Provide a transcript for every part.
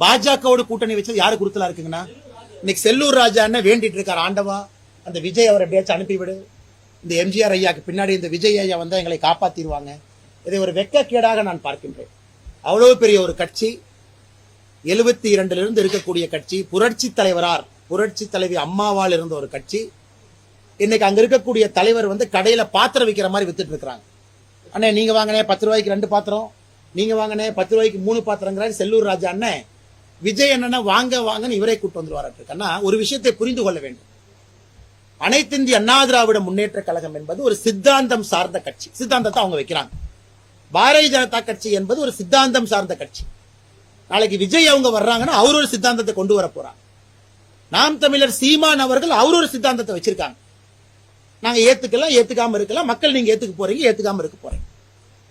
பாஜகவோட கூட்டணி வச்சது யாரு குருத்தலா இருக்குங்கண்ணா? இன்னைக்கு செல்லூர் ராஜா என்ன வேண்டிட்டு இருக்காரு ஆண்டவா. அந்த விஜய் அவரை எப்படியாச்சும் அனுப்பிவிடு. இந்த எம்ஜிஆர் ஐயாக்கு பின்னாடி இந்த விஜய் ஐயா வந்தால் எங்களை காப்பாத்திடுவாங்க இதை ஒரு வெக்கக்கேடாக நான் பார்க்கின்றேன். அவ்வளவு பெரிய ஒரு கட்சி எழுபத்தி இரண்டுல இருந்து இருக்கக்கூடிய கட்சி புரட்சி தலைவரார் புரட்சி தலைவி அம்மாவால் இருந்த ஒரு கட்சி. இன்னைக்கு அங்க இருக்கக்கூடிய தலைவர் வந்து கடையில பாத்திரம் விற்கிற மாதிரி வித்துட்டு இருக்கிறாங்க. அண்ணே நீங்க வாங்கினே பத்து ரூபாய்க்கு ரெண்டு பாத்திரம். நீங்க வாங்கினே பத்து ரூபாய்க்கு மூணு பாத்திரங்கிறாரு செல்லூர் ராஜா அண்ணன் விஜய் என்னன்னா வாங்க வாங்கன்னு இவரே கூட்டு வந்துருவாரு ஒரு விஷயத்தை புரிந்து கொள்ள வேண்டும். அனைத்து இந்திய அண்ணா திராவிட முன்னேற்ற கழகம் என்பது ஒரு சித்தாந்தம் சார்ந்த கட்சி. சித்தாந்தத்தை அவங்க வைக்கிறாங்க. பாரதிய ஜனதா கட்சி என்பது ஒரு சித்தாந்தம் சார்ந்த கட்சி. நாளைக்கு விஜய் அவங்க வர்றாங்கன்னா அவர் ஒரு சித்தாந்தத்தை கொண்டு வர போறாங்க. நாம் தமிழர் சீமான் அவர்கள் அவர் ஒரு சித்தாந்தத்தை வச்சிருக்காங்க. நாங்க ஏத்துக்கலாம் ஏத்துக்காம இருக்கலாம். மக்கள் நீங்க ஏத்துக்க போறீங்க ஏத்துக்காம இருக்க போறீங்க.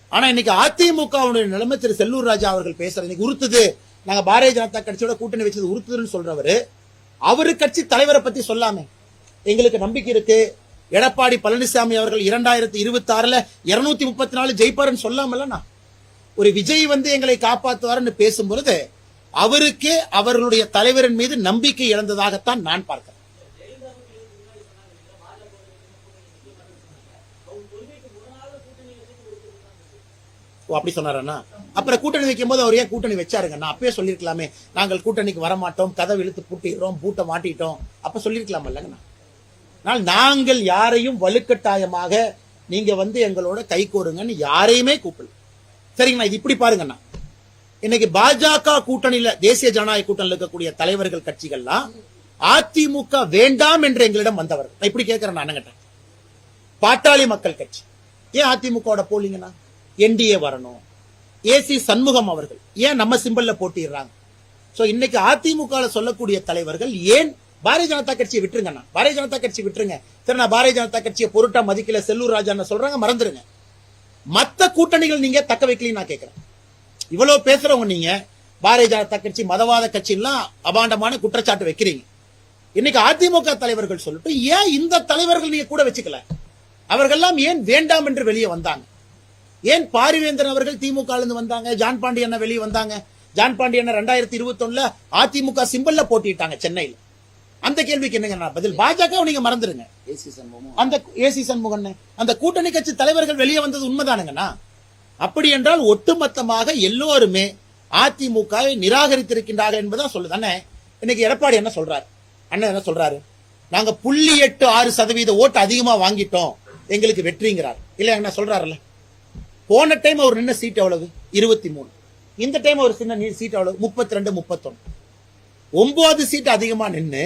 ஆனா இன்னைக்கு அதிமுகவுடைய நிலைமை திரு செல்லூர் ராஜா அவர்கள் பேசுறது இன்னைக்கு உறுத்துது. நாங்க பாரதிய ஜனதா கட்சியோட கூட்டணி வச்சது உறுத்துதுன்னு சொல்றவரு அவரு கட்சி தலைவரை பத்தி சொல்லாமே. எங்களுக்கு நம்பிக்கை இருக்கு. எடப்பாடி பழனிசாமி அவர்கள் இரண்டாயிரத்தி இருபத்தி ஆறுல இருநூத்தி முப்பத்தி நாலு ஜெயிப்பாருன்னு சொல்லாமல்லண்ணா. ஒரு விஜய் வந்து எங்களை காப்பாத்துவாருன்னு பேசும்பொழுது அவருக்கே அவர்களுடைய தலைவரின் மீது நம்பிக்கை இழந்ததாகத்தான் நான் பார்க்கிறேன். ஓ அப்படி சொன்னாரண்ணா? அப்புறம் கூட்டணி வைக்கும் போது அவர் ஏன் கூட்டணி வச்சாருங்க? நான் அப்பயே சொல்லிருக்கலாமே நாங்கள் கூட்டணிக்கு வரமாட்டோம். கதவு இழுத்து பூட்டிடுறோம். பூட்டை மாட்டிட்டோம். அப்ப சொல்லியிருக்கலாம் இல்லைங்கண்ணா ஆனால் நாங்கள் யாரையும் வலுக்கட்டாயமாக நீங்க வந்து எங்களோட கை கோருங்கன்னு யாரையுமே கூப்பிடல. சரிங்கண்ணா இது இப்படி பாருங்கண்ணா இன்னைக்கு பாஜக கூட்டணியில தேசிய ஜனநாயக கூட்டணியில் இருக்கக்கூடிய தலைவர்கள் கட்சிகள்லாம் அதிமுக வேண்டாம் என்று எங்களிடம் வந்தவர் நான் இப்படி கேட்கிறேன் நான் அண்ணங்கிட்ட. பாட்டாளி மக்கள் கட்சி. ஏன் அதிமுகவோட போலீங்கண்ணா என்டிஏ வரணும். ஏசி சண்முகம் அவர்கள். ஏன் நம்ம சிம்பிள்ல போட்டிடுறாங்க சோ இன்னைக்கு அதிமுக சொல்லக்கூடிய தலைவர்கள் ஏன் பாரதிய ஜனதா கட்சியை விட்டுருங்கண்ணா? பாரதிய ஜனதா கட்சி விட்டுருங்க. சரி நான் பாரதிய ஜனதா கட்சியை பொருட்டா மதிக்கல செல்லூர் ராஜான்னு சொல்றாங்க மறந்துருங்க. மத்த கூட்டணிகள் நீங்க தக்க வைக்கலன்னு நான் கேட்கிறேன் இவ்வளவு பேசுறவங்க நீங்க பாரதிய ஜனதா கட்சி மதவாத கட்சிலாம் அபாண்டமான குற்றச்சாட்டு வைக்கிறீங்க. இன்னைக்கு அதிமுக தலைவர்கள் சொல்லிட்டு ஏன் இந்த தலைவர்கள் நீங்க கூட வச்சுக்கல? அவர்கள்லாம் ஏன் வேண்டாம் என்று வெளியே வந்தாங்க? ஏன் பாரிவேந்தர் அவர்கள் திமுக இருந்து வந்தாங்க? ஜான் பாண்டியன் வெளியே வந்தாங்க. ஜான் பாண்டியன் ரெண்டாயிரத்தி இருபத்தி அதிமுக சிம்பல்ல போட்டிட்டாங்க சென்னையில். அந்த கேள்விக்கு என்னங்க பதில்? பாஜக நீங்க மறந்துருங்க. அந்த ஏசி சண்முகன் அந்த கூட்டணி கட்சி தலைவர்கள் வெளியே வந்தது உண்மைதானுங்கண்ணா அப்படி என்றால் ஒட்டுமொத்தமாக எல்லோருமே அதிமுக நிராகரித்திருக்கின்றார்கள் என்பதான் சொல்லுது. அண்ணே இன்னைக்கு எடப்பாடி என்ன சொல்றாரு? அண்ணன் என்ன சொல்றாரு? நாங்க புள்ளி எட்டு ஆறு சதவீத ஓட்டு அதிகமா வாங்கிட்டோம். எங்களுக்கு வெற்றிங்கிறார். இல்ல என்ன சொல்றாருல்ல? போன டைம் அவர் நின்ன சீட் எவ்வளவு? இருபத்தி மூணு. இந்த டைம் அவர் சின்ன சீட் எவ்வளவு? முப்பத்தி ரெண்டு முப்பத்தொன்னு. ஒன்பது சீட் அதிகமா நின்று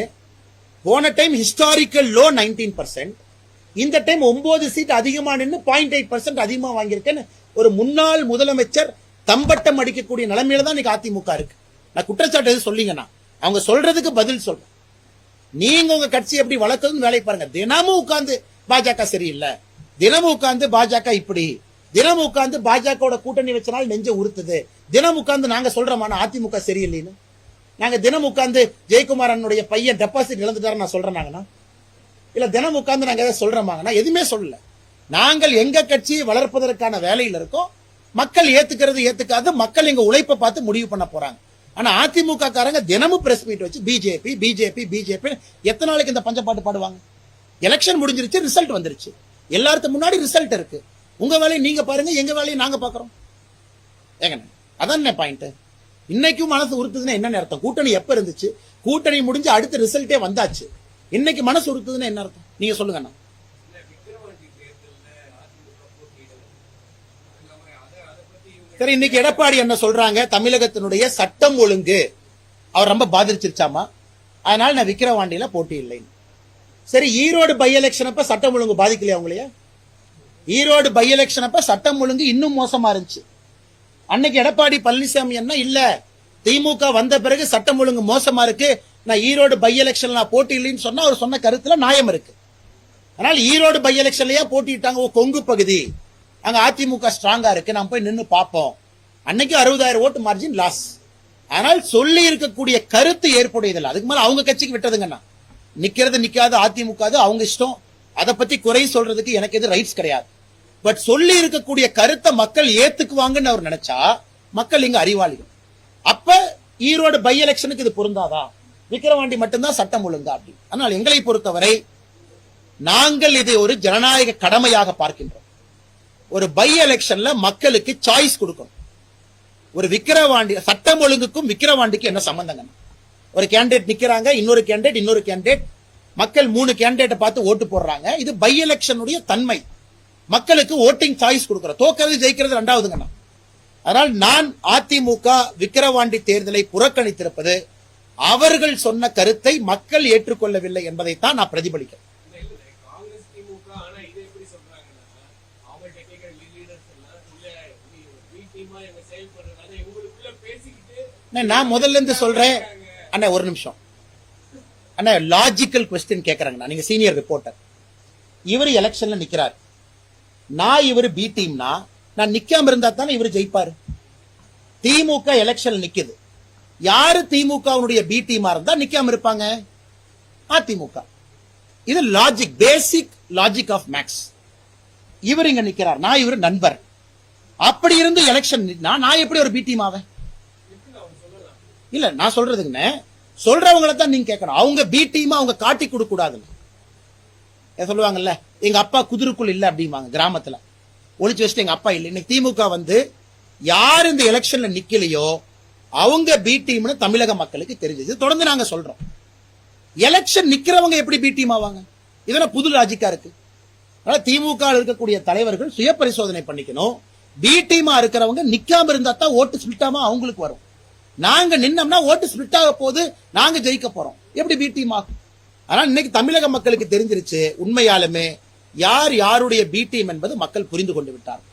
போன time historical low nineteen percent இந்த டைம் ஒன்பது சீட் அதிகமா நின்று பாயிண்ட் எயிட் பர்சன்ட் அதிகமா வாங்கியிருக்கேன்னு ஒரு முன்னாள் முதலமைச்சர் தம்பட்டம் அடிக்கக்கூடிய நிலைமையில தான் இன்னைக்கு அதிமுக இருக்கு. நான் குற்றச்சாட்டு எதுவும் சொல்லிங்கண்ணா அவங்க சொல்றதுக்கு பதில் சொல்றேன். நீங்க உங்க கட்சி எப்படி வளர்க்குறதுன்னு வேலை பாருங்க. தினமும் உட்கார்ந்து பாஜக சரியில்லை. தினமும் உட்கார்ந்து பாஜக இப்படி தினம் உட்காந்து பாஜகவோட கூட்டணி வச்சனால நெஞ்ச உறுத்துது. தினம் உட்கார்ந்து நாங்க சொல்றோமான அதிமுக சரியில்லைன்னு? நாங்க தினம் உட்கார்ந்து ஜெயக்குமாரனுடைய பையன் டெபாசிட் இழந்துட்டாரு நான் சொல்றேன் இல்ல தினம் உட்கார்ந்து நாங்க எதாவது சொல்றோமாங்கண்ணா? எதுவுமே சொல்லல. நாங்கள் எங்க கட்சியை வளர்ப்பதற்கான வேலையில இருக்கோம். மக்கள் ஏத்துக்கிறது ஏத்துக்காது மக்கள் எங்க உழைப்பை பார்த்து முடிவு பண்ண போறாங்க. ஆனா அதிமுக காரங்க தினமும் பிரஸ் மீட் வச்சு பிஜேபி பிஜேபி பிஜேபி எத்தனை நாளைக்கு இந்த பஞ்சப்பாட்டு பாடுவாங்க? எலெக்ஷன் முடிஞ்சிருச்சு ரிசல்ட் வந்துருச்சு. எல்லாருக்கும் முன்னாடி ரிசல்ட் இருக்கு. உங்க வேலையை நீங்க பாருங்க எங்க வேலையை நாங்க பாக்குறோம். ஏங்க அதான் பாயிண்ட் இன்னைக்கும் மனசு உறுத்துதுன்னா என்ன அர்த்தம்? கூட்டணி எப்ப இருந்துச்சு? கூட்டணி முடிஞ்சு அடுத்த ரிசல்ட்டே வந்தாச்சு. இன்னைக்கு மனசு உறுத்துதுன்னா என்ன அர்த்தம்? நீங்க சொல்லுங்க அண்ணா. சரி இன்னைக்கு எடப்பாடி என்ன சொல்றாங்க? தமிழகத்தினுடைய சட்டம் ஒழுங்கு. அவர் ரொம்ப பாதிச்சிருச்சாமா? அதனால நான் விக்கிரவாண்டியில போட்டி இல்லைன்னு. சரி ஈரோடு பை எலெக்ஷன் அப்ப சட்டம் ஒழுங்கு பாதிக்கலையா உங்களையா? ஈரோடு பை எலெக்ஷன் அப்ப சட்டம் ஒழுங்கு இன்னும் மோசமா இருந்துச்சு. அன்னைக்கு எடப்பாடி பழனிசாமி என்ன இல்ல திமுக வந்த பிறகு சட்டம் ஒழுங்கு மோசமா இருக்கு நான் ஈரோடு பை எலெக்ஷன் நான் போட்டி இல்லைன்னு சொன்னா அவர் சொன்ன கருத்துல நியாயம் இருக்கு. அதனால ஈரோடு பை எலெக்ஷன்லயே போட்டிட்டாங்க ஓ கொங்கு பகுதி. அங்க அதிமுக ஸ்ட்ராங்கா இருக்கு நான் போய் நின்னு பார்ப்போம். அன்னைக்கு அறுபதாயிரம் ஓட்டு மார்ஜின் லாஸ் ஆனால் சொல்லி இருக்கக்கூடிய கருத்து ஏற்புடையதில்லை. அதுக்கு மேல அவங்க கட்சிக்கு விட்டதுங்கண்ணா நிக்கிறது நிக்காது அதிமுக அவங்க இஷ்டம். அதை பத்தி குறை சொல்றதுக்கு எனக்கு எது ரைட்ஸ் கிடையாது. பட் சொல்லி இருக்கக்கூடிய கருத்தை மக்கள் ஏத்துக்குவாங்கன்னு அவர் நினைச்சா மக்கள் இங்க அறிவாளிகள். அப்ப ஈரோடு பை எலெக்ஷனுக்கு இது பொருந்தாதா? விக்கிரவாண்டி மட்டும்தான் சட்டம் ஒழுங்கா அப்படி ஆனால் எங்களை பொறுத்தவரை நாங்கள் இதை ஒரு ஜனநாயக கடமையாக பார்க்கின்றோம். ஒரு பை எலெக்ஷன்ல மக்களுக்கு சாய்ஸ் கொடுக்கணும். ஒரு விக்கிரவாண்டி சட்டம் ஒழுங்குக்கும் விக்கிரவாண்டிக்கும் என்ன சம்பந்தங்க? ஒரு கேண்டிடேட் நிக்கிறாங்க இன்னொரு கேண்டிடேட் இன்னொரு கேண்டிடேட் மக்கள் மூணு கேண்டிடேட்டை பார்த்து ஓட்டு போடுறாங்க. இது பை எலெக்ஷனுடைய தன்மை. மக்களுக்கு ஓட்டிங் சாய்ஸ் கொடுக்கிறோம் தோக்கிறது ஜெயிக்கிறது ரெண்டாவதுங்கண்ணா. அதனால் நான் அதிமுக விக்கிரவாண்டி தேர்தலை புறக்கணித்திருப்பது அவர்கள் சொன்ன கருத்தை மக்கள் ஏற்றுக்கொள்ளவில்லை என்பதைத்தான் நான் பிரதிபலிக்கிறேன். அண்ணே, நான் முதல்ல இருந்து சொல்றேன். அண்ணா ஒரு நிமிஷம். அண்ணா லாஜிக்கல் கொஸ்டின் கேட்கறாங்கண்ணா நீங்க சீனியர் ரிப்போர்ட்டர் இவர் எலெக்ஷன்ல நிக்கிறார். நான் இவர் பி டீம்னா நான் நிக்காம இருந்தா தானே இவர் ஜெயிப்பாரு? திமுக எலெக்ஷன் நிக்குது. யாரு திமுகவுடைய பி டீமா இருந்தா நிக்காம இருப்பாங்க? அதிமுக. இது logic basic logic of maths இவர் இங்க நிக்கிறார். நான் இவர் நண்பர். அப்படி இருந்து எலெக்ஷன் நான் எப்படி ஒரு பி டீம் ஆவேன்? இல்ல நான் சொல்றதுங்க சொல்றவங்கள தான் நீங்க கேட்கணும். அவங்க பி டீமா அவங்க காட்டி கொடுக்க கூடாதுன்னு. சொல்லுவாங்கல்ல? எங்க அப்பா குதிருக்குள் இல்ல அப்படிம்பாங்க கிராமத்துல. ஒழிச்சு வச்சுட்டு எங்க அப்பா இல்ல. இன்னைக்கு திமுக வந்து யார் இந்த எலெக்ஷன்ல நிக்கலையோ அவங்க பி டீம்னு தமிழக மக்களுக்கு தெரிஞ்சது. தொடர்ந்து நாங்க சொல்றோம். எலெக்ஷன் நிக்கிறவங்க எப்படி பி டீம் ஆவாங்க? இதெல்லாம் புது லாஜிக்கா இருக்கு. அதனால திமுக இருக்கக்கூடிய தலைவர்கள் சுய பரிசோதனை பண்ணிக்கணும். பி டீமா இருக்கிறவங்க நிக்காம இருந்தா தான் ஓட்டு ஸ்பிளிட்டாம அவங்களுக்கு வரும். நாங்க நின்னோம்னா ஓட்டு ஸ்பிளிட் ஆக போது நாங்க ஜெயிக்க போறோம். எப்படி பி டீம் ஆகும்? ஆனா இன்னைக்கு தமிழக மக்களுக்கு தெரிஞ்சிருச்சு உண்மையாலுமே யார் யாருடைய பி டீம் என்பது மக்கள் புரிந்து கொண்டு விட்டார்